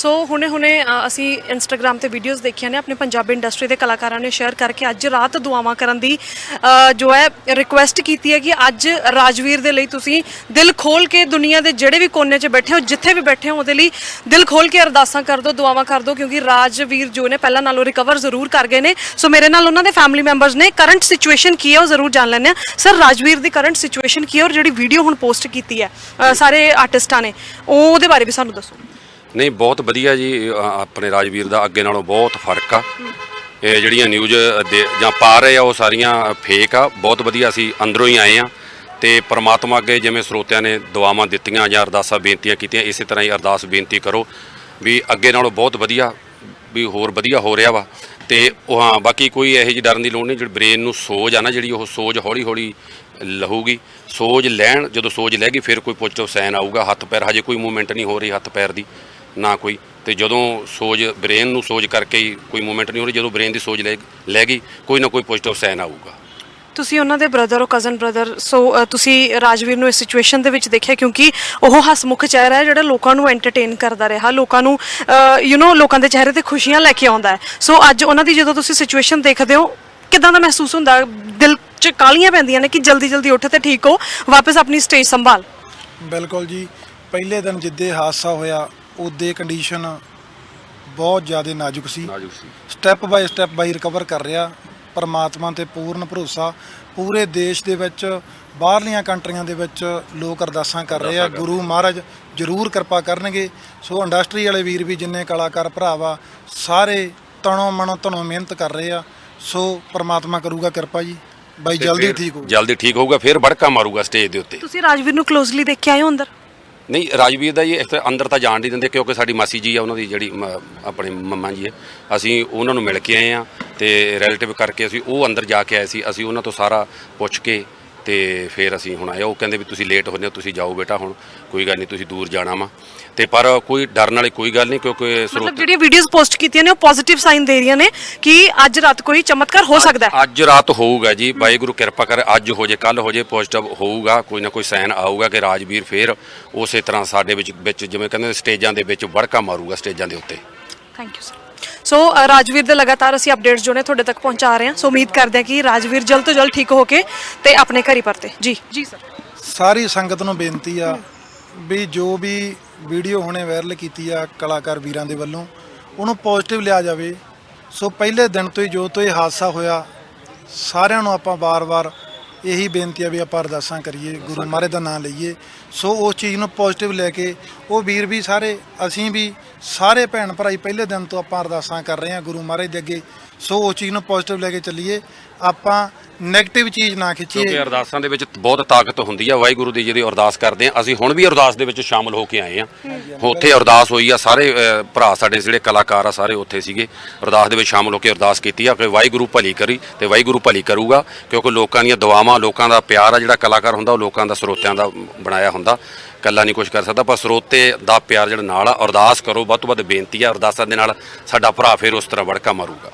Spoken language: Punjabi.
ਸੋ ਹੁਣੇ ਹੁਣੇ ਅਸੀਂ ਇੰਸਟਾਗ੍ਰam ਤੇ ਵੀਡੀਓਜ਼ ਦੇਖੀਆਂ ਨੇ, ਆਪਣੇ ਪੰਜਾਬੀ ਇੰਡਸਟਰੀ ਦੇ ਕਲਾਕਾਰਾਂ ਨੇ ਸ਼ੇਅਰ ਕਰਕੇ ਅੱਜ ਰਾਤ ਦੁਆਵਾਂ ਕਰਨ ਦੀ ਜੋ ਹੈ ਰਿਕੁਐਸਟ ਕੀਤੀ ਹੈ ਕਿ ਅੱਜ ਰਾਜਵੀਰ ਦੇ ਲਈ ਤੁਸੀਂ ਦਿਲ ਖੋਲ ਕੇ ਦੁਨੀਆ ਦੇ ਜਿਹੜੇ ਵੀ ਕੋਨੇ 'ਚ ਬੈਠੇ ਹੋ, ਜਿੱਥੇ ਵੀ ਬੈਠੇ ਹੋ, ਉਹਦੇ ਲਈ ਦਿਲ ਖੋਲ ਕੇ ਅਰਦਾਸਾਂ ਕਰ ਦਿਓ, ਦੁਆਵਾਂ ਕਰ ਦਿਓ, ਕਿਉਂਕਿ ਰਾਜਵੀਰ ਜੋ ਨੇ ਪਹਿਲਾਂ ਨਾਲੋਂ ਰਿਕਵਰ ਜ਼ਰੂਰ ਕਰ ਗਏ ਨੇ। ਸੋ ਮੇਰੇ ਨਾਲ ਉਹਨਾਂ ਦੇ ਫੈਮਿਲੀ ਮੈਂਬਰਸ ਨੇ ਕਰੰਟ ਸਿਚੁਏਸ਼ਨ ਕੀ ਹੈ ਉਹ ਜ਼ਰੂਰ ਜਾਣ ਲੈਂਦੇ ਆ ਸਰ ਰਾਜਵੀਰ ਦੀ ਕਰੰਟ ਸਿਚੁਏਸ਼ਨ ਕੀ ਹੈ ਔਰ ਜਿਹੜੀ ਵੀਡੀਓ ਹੁਣ ਪੋਸਟ ਕੀਤੀ ਹੈ ਸਾਰੇ ਆਰਟਿਸਟਾਂ ਨੇ, ਉਹ ਉਹਦੇ ਬਾਰੇ ਵੀ ਸਾਨੂੰ ਦੱਸੋ। ਨਹੀਂ ਬਹੁਤ ਵਧੀਆ ਜੀ ਅ, ਆਪਣੇ ਰਾਜਵੀਰ ਦਾ ਅੱਗੇ ਨਾਲੋਂ ਬਹੁਤ ਫ਼ਰਕ ਆ। ਇਹ ਜਿਹੜੀਆਂ ਨਿਊਜ਼ ਦੇ ਜਾਂ ਪਾ ਰਹੇ ਆ ਉਹ ਸਾਰੀਆਂ ਫੇਕ ਆ। ਬਹੁਤ ਵਧੀਆ ਅਸੀਂ ਅੰਦਰੋਂ ਹੀ ਆਏ ਆ ਤੇ ਪ੍ਰਮਾਤਮਾ ਅੱਗੇ ਜਿਵੇਂ ਸਰੋਤਿਆਂ ਨੇ ਦੁਆਵਾਂ ਦਿੱਤੀਆਂ ਜਾਂ ਅਰਦਾਸਾਂ ਬੇਨਤੀਆਂ ਕੀਤੀਆਂ ਇਸੇ ਤਰ੍ਹਾਂ ਹੀ ਅਰਦਾਸ ਬੇਨਤੀ ਕਰੋ ਵੀ ਅੱਗੇ ਨਾਲੋਂ ਬਹੁਤ ਵਧੀਆ ਵੀ ਹੋਰ ਵਧੀਆ ਹੋ ਰਿਹਾ ਵਾ। ਤੇ ਉਹ ਹਾਂ ਬਾਕੀ ਕੋਈ ਇਹੋ ਜਿਹੀ ਡਰਨ ਦੀ ਲੋੜ ਨਹੀਂ ਜਿਹੜੀ ਬ੍ਰੇਨ ਨੂੰ ਸੋਜ ਆ ਨਾ ਜਿਹੜੀ ਉਹ ਸੋਜ ਹੌਲੀ ਹੌਲੀ ਲਹੂਗੀ। ਸੋਜ ਲੈਣ ਜਦੋਂ ਸੋਜ ਲੈ ਗਈ ਫਿਰ ਕੋਈ ਪੋਜ਼ਿਟਿਵ ਸਾਈਨ ਆਊਗਾ ਹੱਥ ਪੈਰ ਹਜੇ ਕੋਈ ਮੂਵਮੈਂਟ ਨਹੀਂ ਹੋ ਰਹੀ ਹੱਥ ਪੈਰ ਦੀ। ਨਾ ਕੋਈ। ਤੇ ਜਦੋਂ ਸੋਜ ਬ੍ਰੇਨ ਨੂੰ ਸੋਜ ਕਰਕੇ ਹੀ ਕੋਈ ਮੂਵਮੈਂਟ ਨਹੀਂ ਹੋ ਰਹੀ ਜਦੋਂ ਬ੍ਰੇਨ ਦੀ ਸੋਜ ਲੈ ਲੈ ਗਈ ਕੋਈ ਨਾ ਕੋਈ ਪੋਜ਼ਿਟਿਵ ਸਾਈਨ ਆਊਗਾ। ਤੁਸੀਂ ਉਹਨਾਂ ਦੇ ਬ੍ਰਦਰ ਹੋ ਕਜ਼ਨ ਬ੍ਰਦਰ ਸੋ ਤੁਸੀਂ ਰਾਜਵੀਰ ਨੂੰ ਇਸ ਸਿਚੁਏਸ਼ਨ ਦੇ ਵਿੱਚ ਦੇਖਿਆ ਕਿਉਂਕਿ ਉਹ ਹਸਮੁਖ ਚਿਹਰਾ ਹੈ ਜਿਹੜਾ ਲੋਕਾਂ ਨੂੰ ਐਂਟਰਟੇਨ ਕਰਦਾ ਰਿਹਾ ਲੋਕਾਂ ਨੂੰ ਯੂ نو ਲੋਕਾਂ ਦੇ ਚਿਹਰੇ ਤੇ ਖੁਸ਼ੀਆਂ ਲੈ ਕੇ ਆਉਂਦਾ ਹੈ। ਸੋ ਅੱਜ ਉਹਨਾਂ ਦੀ ਜਦੋਂ ਤੁਸੀਂ ਸਿਚੁਏਸ਼ਨ ਦੇਖਦੇ ਹੋ ਕਿਦਾਂ ਦਾ ਮਹਿਸੂਸ ਹੁੰਦਾ? ਦਿਲ 'ਚ ਕਾਲੀਆਂ ਪੈਂਦੀਆਂ ਨੇ ਕਿ ਜਲਦੀ ਜਲਦੀ ਉੱਠ ਤੇ ਠੀਕ ਹੋ ਵਾਪਸ ਆਪਣੀ ਸਟੇਜ ਸੰਭਾਲ? ਬਿਲਕੁਲ ਜੀ। ਪਹਿਲੇ ਦਿਨ ਜਿੱਦੇ ਹਾਦਸਾ ਹੋਇਆ ਉਹਦੇ ਕੰਡੀਸ਼ਨ ਬਹੁਤ ਜ਼ਿਆਦਾ ਨਾਜ਼ੁਕ ਸੀ। ਨਾਜ਼ੁਕ ਸੀ। Step by step by recover ਕਰ ਰਿਹਾ। ਪਰਮਾਤਮਾ ਤੇ ਪੂਰਨ ਭਰੋਸਾ। ਪੂਰੇ ਦੇਸ਼ ਦੇ ਵਿੱਚ ਬਾਹਰਲੀਆਂ ਕੰਟਰੀਆਂ ਦੇ ਵਿੱਚ ਲੋਕ ਅਰਦਾਸਾਂ ਕਰ ਰਹੇ ਆ। ਗੁਰੂ ਮਹਾਰਾਜ ਜ਼ਰੂਰ ਕਿਰਪਾ ਕਰਨਗੇ। ਸੋ ਇੰਡਸਟਰੀ ਵਾਲੇ ਵੀਰ ਵੀ ਜਿੰਨੇ ਕਲਾਕਾਰ ਭਰਾ ਵਾ ਸਾਰੇ ਤਣੋਂ ਮਨੋਂ ਧਨੋਂ ਮਿਹਨਤ ਕਰ ਰਹੇ ਆ। ਸੋ ਪਰਮਾਤਮਾ ਕਰੂਗਾ ਕਿਰਪਾ ਜੀ। ਬਾਈ ਜਲਦੀ ਠੀਕ ਹੋ ਜਲਦੀ ਠੀਕ ਹੋਊਗਾ ਫਿਰ ਬੜਕਾ ਮਾਰੂਗਾ ਸਟੇਜ ਦੇ ਉੱਤੇ। ਤੁਸੀਂ ਰਾਜਵੀਰ ਨੂੰ ਕਲੋਜ਼ਲੀ ਦੇਖ ਕੇ ਆਏ ਹੋ ਅੰਦਰ? ਨਹੀਂ, ਰਾਜਵੀਰ ਦਾ ਜੀ ਇਸ ਤਰ੍ਹਾਂ ਅੰਦਰ ਤਾਂ ਜਾਣ ਨਹੀਂ ਦਿੰਦੇ ਕਿਉਂਕਿ ਸਾਡੀ ਮਾਸੀ ਜੀ ਆ, ਉਹਨਾਂ ਦੀ ਜਿਹੜੀ ਮ- ਆਪਣੇ ਮੰਮਾ ਜੀ ਹੈ ਅਸੀਂ ਉਹਨਾਂ ਨੂੰ ਮਿਲ ਕੇ ਆਏ ਆ ਤੇ ਰਿਲੇਟਿਵ ਕਰਕੇ ਅਸੀਂ ਉਹ ਅੰਦਰ ਜਾ ਕੇ ਆਏ ਸੀ, ਅਸੀਂ ਉਹਨਾਂ ਤੋਂ ਸਾਰਾ ਪੁੱਛ ਕੇ ਤੇ ਫਿਰ ਅਸੀਂ ਹੁਣ ਆਏ ਉਹ ਕਹਿੰਦੇ ਵੀ ਤੁਸੀਂ ਲੇਟ ਹੁੰਦੇ ਹੋ ਤੁਸੀਂ ਜਾਓ ਬੇਟਾ ਹੁਣ ਕੋਈ ਗੱਲ ਨਹੀਂ ਤੁਸੀਂ ਦੂਰ ਜਾਣਾ ਵਾ। ਤੇ ਪਰ ਕੋਈ ਡਰਨ ਵਾਲੀ ਕੋਈ ਗੱਲ ਨਹੀਂ ਕਿਉਂਕਿ ਮਤਲਬ ਜਿਹੜੀਆਂ ਵੀਡੀਓਜ਼ ਪੋਸਟ ਕੀਤੀਆਂ ਨੇ ਉਹ ਪੋਜ਼ਿਟਿਵ ਸਾਈਨ ਦੇ ਰਹੀਆਂ ਨੇ ਕਿ ਅੱਜ ਰਾਤ ਕੋਈ ਚਮਤਕਾਰ ਹੋ ਸਕਦਾ ਹੈ। ਅੱਜ ਰਾਤ ਹੋਊਗਾ ਜੀ। ਵਾਹਿਗੁਰੂ ਕਿਰਪਾ ਕਰੇ ਅੱਜ ਹੋ ਜੇ ਕੱਲ ਹੋ ਜੇ ਪੋਜ਼ਿਟਿਵ ਹੋਊਗਾ। ਕੋਈ ਨਾ ਕੋਈ ਸਾਈਨ ਆਊਗਾ ਕਿ ਰਾਜਵੀਰ ਫੇਰ ਉਸੇ ਤਰ੍ਹਾਂ ਸਾਡੇ ਵਿੱਚ ਵਿੱਚ ਜਿਵੇਂ ਕਹਿੰਦੇ ਸਟੇਜਾਂ ਦੇ ਵਿੱਚ ਵੜਕਾ ਮਾਰੂਗਾ ਸਟੇਜਾਂ ਦੇ ਉੱਤੇ। Thank you sir so uh, Rajveer ਦੇ ਲਗਾਤਾਰ ਅਸੀਂ ਅਪਡੇਟਸ ਜੋ ਨੇ ਤੁਹਾਡੇ ਤੱਕ ਪਹੁੰਚਾ ਰਹੇ ਹਾਂ। ਸੋ ਉਮੀਦ ਕਰਦੇ ਹਾਂ ਕਿ ਰਾਜਵੀਰ ਜਲਦ ਤੋਂ ਜਲਦ ਠੀਕ ਹੋ ਕੇ ਤੇ ਆਪਣੇ ਘਰ ਪਰਤੇ। ਜੀ। ਜੀ ਸਰ ਸਾਰੀ ਸੰਗਤ ਨੂੰ ਬੇਨਤੀ ਆ ਵੀ ਜੋ ਵੀ ਵੀਡੀਓ ਹੁਣੇ ਵਾਇਰਲ ਕੀਤੀ ਆ ਕਲਾਕਾਰ ਵੀਰਾਂ ਦੇ ਵੱਲੋਂ ਉਹਨੂੰ ਪੋਜ਼ਿਟਿਵ ਲਿਆ ਜਾਵੇ। ਸੋ ਪਹਿਲੇ ਦਿਨ ਤੋਂ ਹੀ ਜੋ ਤੋਂ ਇਹ ਹਾਦਸਾ ਹੋਇਆ ਸਾਰਿਆਂ ਨੂੰ ਆਪਾਂ ਵਾਰ-ਵਾਰ ਇਹੀ ਬੇਨਤੀ ਆ ਵੀ ਆਪਾਂ ਅਰਦਾਸਾਂ ਕਰੀਏ, ਗੁਰੂ ਮਹਾਰਾਜ ਦਾ ਨਾਮ ਲਈਏ। ਸੋ ਉਸ ਚੀਜ਼ ਨੂੰ ਪੋਜ਼ਿਟਿਵ ਲੈ ਕੇ ਉਹ ਵੀਰ ਵੀ ਸਾਰੇ, ਅਸੀਂ ਵੀ ਸਾਰੇ ਭੈਣ ਭਰਾਈ ਪਹਿਲੇ ਦਿਨ ਤੋਂ ਆਪਾਂ ਅਰਦਾਸਾਂ ਕਰ ਰਹੇ ਹਾਂ ਗੁਰੂ ਮਹਾਰਾਜ ਦੇ ਅੱਗੇ। ਸੋ ਉਸ ਚੀਜ਼ ਨੂੰ ਪੋਜ਼ਿਟਿਵ ਲੈ ਕੇ ਚੱਲੀਏ। ਆਪਾਂ 네ਗੇਟਿਵ ਚੀਜ਼ ਨਾ ਖਿੱਚੀਏ। ਕਿਉਂਕਿ ਅਰਦਾਸਾਂ ਦੇ ਵਿੱਚ ਬਹੁਤ ਤਾਕਤ ਹੁੰਦੀ ਆ ਵਾਹਿਗੁਰੂ ਦੀ ਜਿਹੜੀ ਅਰਦਾਸ ਕਰਦੇ ਆ। ਅਸੀਂ ਹੁਣ ਵੀ ਅਰਦਾਸ ਦੇ ਵਿੱਚ ਸ਼ਾਮਲ ਹੋ ਕੇ ਆਏ ਆ। ਉੱਥੇ ਅਰਦਾਸ ਹੋਈ ਆ ਸਾਰੇ ਅ, ਭਰਾ ਸਾਡੇ ਜਿਹੜੇ ਕਲਾਕਾਰ ਆ ਸਾਰੇ ਉੱਥੇ ਸੀਗੇ। ਅਰਦਾਸ ਦੇ ਵਿੱਚ ਸ਼ਾਮਲ ਹੋ ਕੇ ਅਰਦਾਸ ਕੀਤੀ ਆ ਕਿ ਵਾਹਿਗੁਰੂ ਭਲੀ ਕਰੀ ਤੇ ਵਾਹਿਗੁਰੂ ਭਲੀ ਕਰੂਗਾ ਕਿਉਂਕਿ ਲੋਕਾਂ ਦੀਆਂ ਦੁਆਵਾਂ ਲੋਕਾਂ ਦਾ ਪਿਆਰ ਆ ਜਿਹੜਾ ਕਲਾਕਾਰ ਹੁੰਦਾ ਉਹ ਲੋਕਾਂ ਦਾ ਸਰੋਤਿਆਂ ਦਾ ਬਣਾਇਆ ਹੁੰਦਾ। ਕੱਲਾ ਨਹੀਂ ਕੁਝ ਕਰ ਸਕਦਾ ਪਰ ਸਰੋਤੇ ਦਾ ਪਿਆਰ ਜਿਹੜਾ ਨਾਲ ਆ ਅਰਦਾਸ ਕਰੋ ਵੱਧ ਤੋਂ ਵੱਧ ਬੇਨਤੀ ਆ ਅਰਦਾਸਾਂ ਦੇ ਨਾਲ ਸਾਡਾ ਭਰਾ ਫਿਰ ਉਸ ਤਰ੍ਹਾਂ ਵੜਕਾ ਮਾਰੂਗਾ।